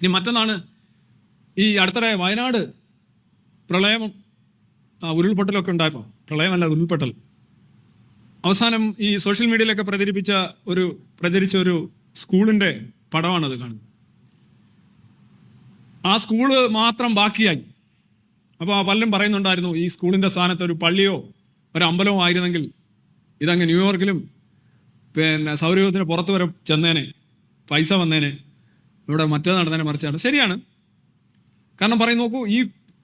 ഇനി മറ്റൊന്നാണ് ഈ അടുത്തിടെ വയനാട് പ്രളയം ഉരുൾപൊട്ടലൊക്കെ ഉണ്ടായപ്പോൾ പ്രളയമല്ല ഉരുൾപൊട്ടൽ. അവസാനം ഈ സോഷ്യൽ മീഡിയയിലൊക്കെ പ്രചരിപ്പിച്ച ഒരു പ്രചരിച്ച ഒരു സ്കൂളിന്റെ പടമാണത് കാണുന്നത്. ആ സ്കൂൾ മാത്രം ബാക്കിയായി. അപ്പോൾ ആ പലരും പറയുന്നുണ്ടായിരുന്നു ഈ സ്കൂളിന്റെ സ്ഥാനത്ത് ഒരു പള്ളിയോ ഒരു അമ്പലമോ ആയിരുന്നെങ്കിൽ ഇതങ്ങ് ന്യൂയോർക്കിലും പിന്നെ സൗരയൂഹത്തിന് പുറത്ത് വരെ ചെന്നേനെ പൈസ വന്നേനെ. ഇവിടെ മറ്റേ നടന്നതിനെ മറിച്ചാണ്. ശരിയാണ്. കാരണം പറയും നോക്കൂ ഈ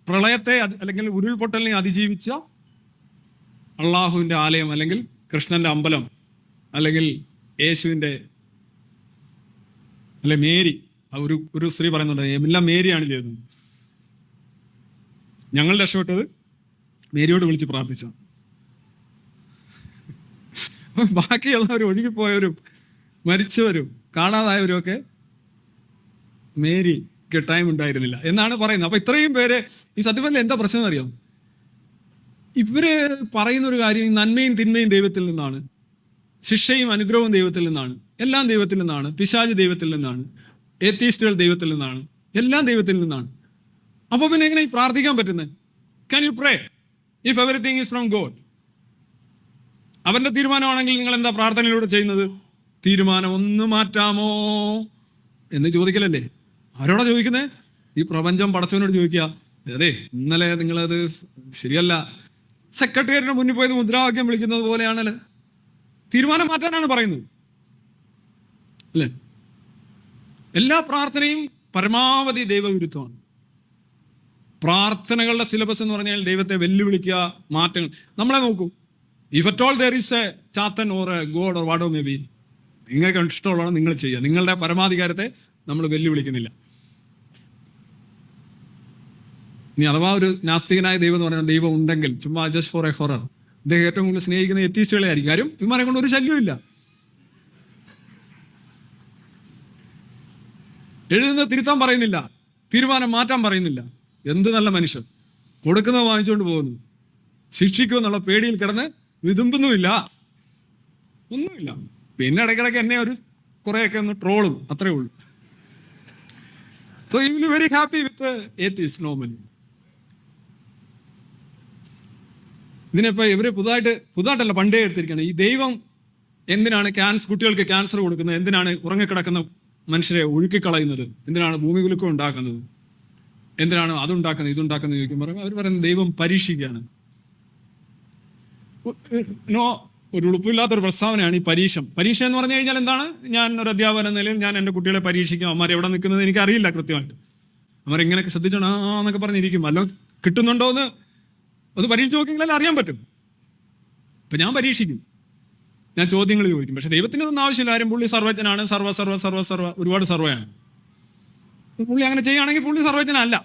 പ്രളയത്തെ അല്ലെങ്കിൽ ഉരുൾപൊട്ടലിനെ അതിജീവിച്ച അള്ളാഹുവിന്റെ ആലയം അല്ലെങ്കിൽ കൃഷ്ണന്റെ അമ്പലം അല്ലെങ്കിൽ യേശുവിന്റെ അല്ലെ മേരി ഒരു ഒരു സ്ത്രീ പറയുന്നുണ്ട് എല്ലാം മേരിയാണ് ചെയ്തത്. ഞങ്ങൾ രക്ഷപ്പെട്ടത് മേരിയോട് വിളിച്ച് പ്രാർത്ഥിച്ച ബാക്കിയുള്ളവർ ഒഴുകിപ്പോയവരും മരിച്ചവരും കാണാതായവരും ഒക്കെ മേരിക്ക് ടൈം ഉണ്ടായിരുന്നില്ല. എന്നാണ് പറയുന്നത്. അപ്പൊ ഇത്രയും പേര് ഈ സത്യപ്രതി എന്താ പ്രശ്നം അറിയാം ഇവർ പറയുന്ന ഒരു കാര്യം നന്മയും തിന്മയും ദൈവത്തിൽ നിന്നാണ്. ശിക്ഷയും അനുഗ്രഹവും ദൈവത്തിൽ നിന്നാണ്. എല്ലാം ദൈവത്തിൽ നിന്നാണ്. പിശാജ് ദൈവത്തിൽ നിന്നാണ്. ഏത്തീസ്റ്റുകൾ ദൈവത്തിൽ നിന്നാണ്. എല്ലാം ദൈവത്തിൽ നിന്നാണ്. അപ്പോൾ പിന്നെ എങ്ങനെ പ്രാർത്ഥിക്കാൻ പറ്റുന്നത്? Can you pray if everything is from God അവന്റെ തീരുമാനമാണെങ്കിൽ നിങ്ങൾ എന്താ പ്രാർത്ഥനയിലൂടെ ചെയ്യുന്നത്? തീരുമാനം ഒന്ന് മാറ്റാമോ? എന്ന് ചോദിക്കലല്ലേ? ആരോടാ ചോദിക്കുന്നേ? ഈ പ്രപഞ്ചം പടച്ചവനോട് ചോദിക്കുക. അതെ ഇന്നലെ നിങ്ങളത് ശരിയല്ല. സെക്രട്ടേറിയറ്റിന് മുന്നിൽ പോയത് മുദ്രാവാക്യം വിളിക്കുന്നത് പോലെയാണല്ലേ? തീരുമാനം മാറ്റാനാണ് പറയുന്നത്. അല്ലേ? എല്ലാ പ്രാർത്ഥനയും പരമാവധി ദൈവവിരുദ്ധമാണ്. പ്രാർത്ഥനകളുടെ സിലബസ് എന്ന് പറഞ്ഞാൽ ദൈവത്തെ വെല്ലുവിളിക്കുക മാറ്റങ്ങൾ. നമ്മളെ നോക്കൂ. If at all there is a Chathan or a God or whatever may be നിങ്ങൾക്ക് ഇഷ്ടമുള്ളതാണ് നിങ്ങൾ ചെയ്യുക. നിങ്ങളുടെ പരമാധികാരത്തെ നമ്മൾ വെല്ലുവിളിക്കുന്നില്ല. ഇനി അഥവാ ഒരു നാസ്തികനായ ദൈവം എന്ന് പറയുന്ന ദൈവം ഉണ്ടെങ്കിൽ ചുമ്മാ ജസ്റ്റ് ഫോർ എ ഹൊറർ ഇദ്ദേഹം ഏറ്റവും കൂടുതൽ സ്നേഹിക്കുന്ന എത്തീസ്റ്റുകളെ ആയിരിക്കും കാര്യം ഇവന്മാരെ കൊണ്ട് ഒരു ശല്യമില്ല എഴുതുന്നത് തിരുത്താൻ പറയുന്നില്ല. തീരുമാനം മാറ്റാൻ പറയുന്നില്ല. എന്ത് നല്ല മനുഷ്യൻ. കൊടുക്കുന്നത് വാങ്ങിച്ചുകൊണ്ട് പോകുന്നു. ശിക്ഷിക്കുമെന്നുള്ള പേടിയിൽ കിടന്ന് വിതുമ്പുന്നുമില്ല. ഒന്നുമില്ല. പിന്നെ ഇടയ്ക്കിടയ്ക്ക് എന്നെ ഒരു കുറേയൊക്കെ ഒന്ന് ട്രോളും. അത്രേ ഉള്ളൂ. So you will very happy with atheists normally ഇതിനിപ്പോ ഇവർ പുതുതായിട്ട് പുതുതായിട്ടല്ല പണ്ടേ എടുത്തിരിക്കുകയാണ് ഈ ദൈവം എന്തിനാണ് ക്യാൻസർ കുട്ടികൾക്ക് ക്യാൻസർ കൊടുക്കുന്നത്? എന്തിനാണ് ഉറങ്ങിക്കിടക്കുന്ന മനുഷ്യരെ ഒഴുക്കിക്കളയുന്നത്? എന്തിനാണ് ഭൂമി കുലുക്കം ഉണ്ടാക്കുന്നത്? എന്തിനാണ് അതുണ്ടാക്കുന്നത് ഇതുണ്ടാക്കുന്നത് ചോദിക്കുമ്പോൾ അവർ പറയുന്നത് ദൈവം പരീക്ഷിക്കുകയാണ്. നോ ഒരു ഉളുപ്പില്ലാത്തൊരു പ്രസ്താവനയാണ് ഈ പരീക്ഷ. പരീക്ഷ എന്ന് പറഞ്ഞു കഴിഞ്ഞാൽ എന്താണ്? ഞാൻ ഒരു അധ്യാപന നിലയിൽ ഞാൻ എന്റെ കുട്ടികളെ പരീക്ഷിക്കും. അമ്മമാർ എവിടെ നിൽക്കുന്നത് എനിക്ക് അറിയില്ല കൃത്യമായിട്ട്. അമ്മമാർ ഇങ്ങനെയൊക്കെ എന്നൊക്കെ പറഞ്ഞിരിക്കും. അല്ലോ കിട്ടുന്നുണ്ടോ എന്ന് അത് പരീക്ഷിച്ച് നോക്കിയെങ്കിൽ അറിയാൻ പറ്റും. ഇപ്പം ഞാൻ പരീക്ഷിക്കും. ഞാൻ ചോദ്യങ്ങൾ ചോദിക്കും. പക്ഷെ ദൈവത്തിന് ഒന്നും ആവശ്യമില്ല. ആരും പുള്ളി സർവജ്ഞനാണ്. സർവ സർവ സർവ സർവ ഒരുപാട് സർവയാണ്. പുള്ളി അങ്ങനെ ചെയ്യുകയാണെങ്കിൽ പുള്ളി സർവജ്ഞനല്ല.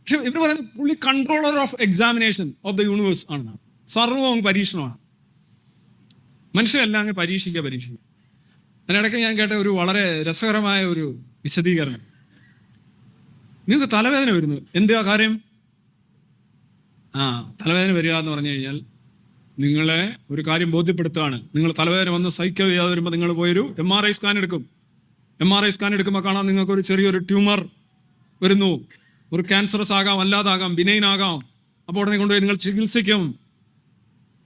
പക്ഷെ ഇവർ പറയുന്നത് പുള്ളി controller of examination of the universe ആണ്. സർവവും പരീക്ഷണമാണ്. മനുഷ്യരെല്ലാം അങ്ങ് പരീക്ഷിക്കുക പരീക്ഷിക്കുക. അതിനിടയ്ക്ക് ഞാൻ കേട്ട ഒരു വളരെ രസകരമായ ഒരു വിശദീകരണം. നിങ്ങൾക്ക് തലവേദന വരുന്നു. എന്താ കാര്യം? ആ തലവേദന വരിക എന്ന് പറഞ്ഞു കഴിഞ്ഞാൽ നിങ്ങളെ ഒരു കാര്യം ബോധ്യപ്പെടുത്തുകയാണ്. നിങ്ങൾ തലവേദന വന്ന് സൈക്കിൾ ചെയ്യാതെ വരുമ്പോൾ നിങ്ങൾ പോയൊരു എം ആർ ഐ സ്കാൻ എടുക്കും. എം ആർ ഐ സ്കാൻ എടുക്കുമ്പോൾ കാണാൻ നിങ്ങൾക്ക് ഒരു ചെറിയൊരു ട്യൂമർ വരുന്നു. ഒരു ക്യാൻസറസ് ആകാം അല്ലാതാകാം ബിനൈൻ ആകാം അപ്പോൾ ഉടനെ കൊണ്ടുപോയി നിങ്ങൾ ചികിത്സിക്കും.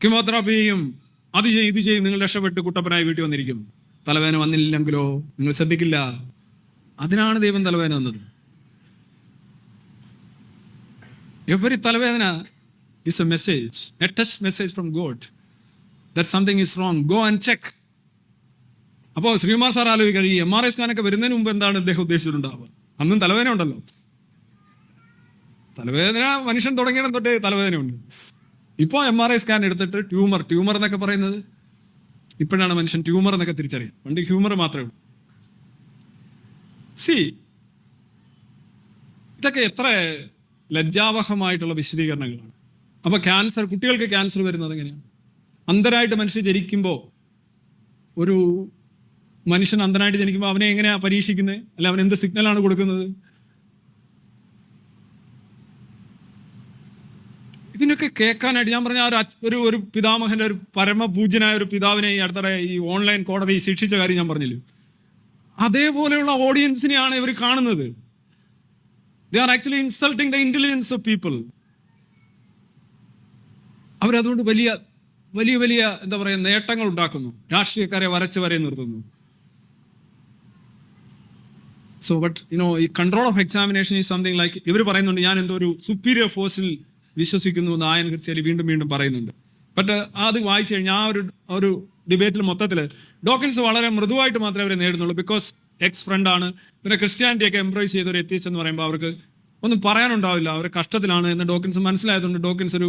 കീമോതെറാപ്പി ചെയ്യും. അത് ചെയ്യും ഇത് ചെയ്യും. നിങ്ങൾ രക്ഷപ്പെട്ട് കുട്ടപ്പനായി വീട്ടിൽ വന്നിരിക്കും. തലവേദന വന്നില്ലെങ്കിലോ? നിങ്ങൾ ശ്രദ്ധിക്കില്ല. അതിനാണ് ദൈവം തലവേദന വന്നത്. എവരി തലവേദന is a message, a test message from God that something is wrong. Go and check. അപ്പോൾ ശ്രീകുമാർ സാർ ആലോചിക്കുക ഈ എം ആർ ഐ സ്കാനൊക്കെ വരുന്നതിന് മുമ്പ് എന്താണ് ഇദ്ദേഹം ഉദ്ദേശിച്ചിട്ടുണ്ടാവുക? അന്നും തലവേദന ഉണ്ടല്ലോ. തലവേദന മനുഷ്യൻ തുടങ്ങിയിടം തൊട്ടേ തലവേദനയുണ്ട് ഇപ്പോൾ എം ആർ ഐ സ്കാൻ എടുത്തിട്ട് ട്യൂമർ ട്യൂമർ എന്നൊക്കെ പറയുന്നത് ഇപ്പോഴാണ് മനുഷ്യൻ ട്യൂമർ എന്നൊക്കെ തിരിച്ചറിയാം പണ്ട് ഹ്യൂമർ മാത്രമേ ഉള്ളൂ. സി ഇതൊക്കെ എത്ര ലജ്ജാവഹമായിട്ടുള്ള വിശദീകരണങ്ങളാണ്. അപ്പൊ ക്യാൻസർ കുട്ടികൾക്ക് ക്യാൻസർ വരുന്നത് എങ്ങനെയാണ് അന്ധരായിട്ട് മനുഷ്യർ ജനിക്കുമ്പോൾ ഒരു മനുഷ്യൻ അന്ധനായിട്ട് ജനിക്കുമ്പോൾ അവനെ എങ്ങനെയാ പരീക്ഷിക്കുന്നത് അല്ല അവൻ എന്ത് സിഗ്നലാണ് കൊടുക്കുന്നത്? ഇതിനൊക്കെ കേൾക്കാനായിട്ട് ഞാൻ പറഞ്ഞ ഒരു ഒരു പിതാമഹന്റെ ഒരു പരമപൂജ്യനായ ഒരു പിതാവിനെ ഈ അടുത്തിടെ ഈ ഓൺലൈൻ കോടതി ശിക്ഷിച്ച കാര്യം ഞാൻ പറഞ്ഞില്ലേ? അതേപോലെയുള്ള ഓഡിയൻസിനെയാണ് ഇവർ കാണുന്നത്. They are actually insulting the intelligence of people അവരതുകൊണ്ട് വലിയ വലിയ വലിയ എന്താ പറയുക നേട്ടങ്ങൾ ഉണ്ടാക്കുന്നു. രാഷ്ട്രീയക്കാരെ വരച്ച് വരെ നിർത്തുന്നു. സോ ബട്ട് യുനോ ഈ കൺട്രോൾ ഓഫ് എക്സാമിനേഷൻ ഈ സംതിങ് ലൈക്ക് ഇവർ പറയുന്നുണ്ട് ഞാൻ എന്തോ ഒരു സുപ്പീരിയർ ഫോഴ്സിൽ വിശ്വസിക്കുന്നു എന്ന് ആയൻ ക്രിസ്ത്യാലി വീണ്ടും വീണ്ടും പറയുന്നുണ്ട്. ബട്ട് അത് വായിച്ചു കഴിഞ്ഞാൽ ആ ഒരു ഒരു ഡിബേറ്റിൽ മൊത്തത്തിൽ ഡോക്കിൻസ് വളരെ മൃദുവായിട്ട് മാത്രമേ അവരെ നേടുന്നുള്ളൂ ബിക്കോസ് എക്സ് ഫ്രണ്ട് ആണ്. പിന്നെ ക്രിസ്ത്യാനിറ്റി ഒക്കെ എംബ്രേസ് ചെയ്ത ഒരു എത്തിച്ച് എന്ന് പറയുമ്പോൾ അവർക്ക് ഒന്നും പറയാനുണ്ടാവില്ല അവർ കഷ്ടത്തിലാണ് എന്ന് ഡോക്കിൻസ് മനസ്സിലായതുകൊണ്ട് ഡോക്കിൻസ് ഒരു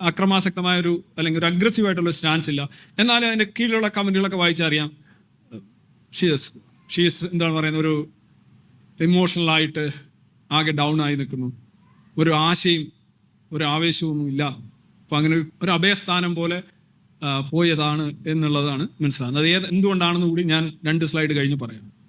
അക്രമാസക്തമായ ഒരു അല്ലെങ്കിൽ ഒരു അഗ്രസീവ് ആയിട്ടുള്ള സ്റ്റാൻസ് ഇല്ല. എന്നാലും അതിന്റെ കീഴിലുള്ള കമന്റുകളൊക്കെ വായിച്ചറിയാം. ഷീസ് ഷീസ് എന്താണ് പറയുന്നത്? ഒരു ഇമോഷണൽ ആയിട്ട് ആകെ ഡൗൺ ആയി നിൽക്കുന്നു. ഒരു ആശയും ഒരു ആവേശവും ഇല്ല. അപ്പൊ അങ്ങനെ ഒരു അഭയസ്ഥാനം പോലെ പോയതാണ് എന്നുള്ളതാണ് മനസ്സിലാകുന്നത്. അത് ഏത് എന്തുകൊണ്ടാണെന്ന് കൂടി ഞാൻ രണ്ട് സ്ലൈഡ് കഴിഞ്ഞ് പറയാം.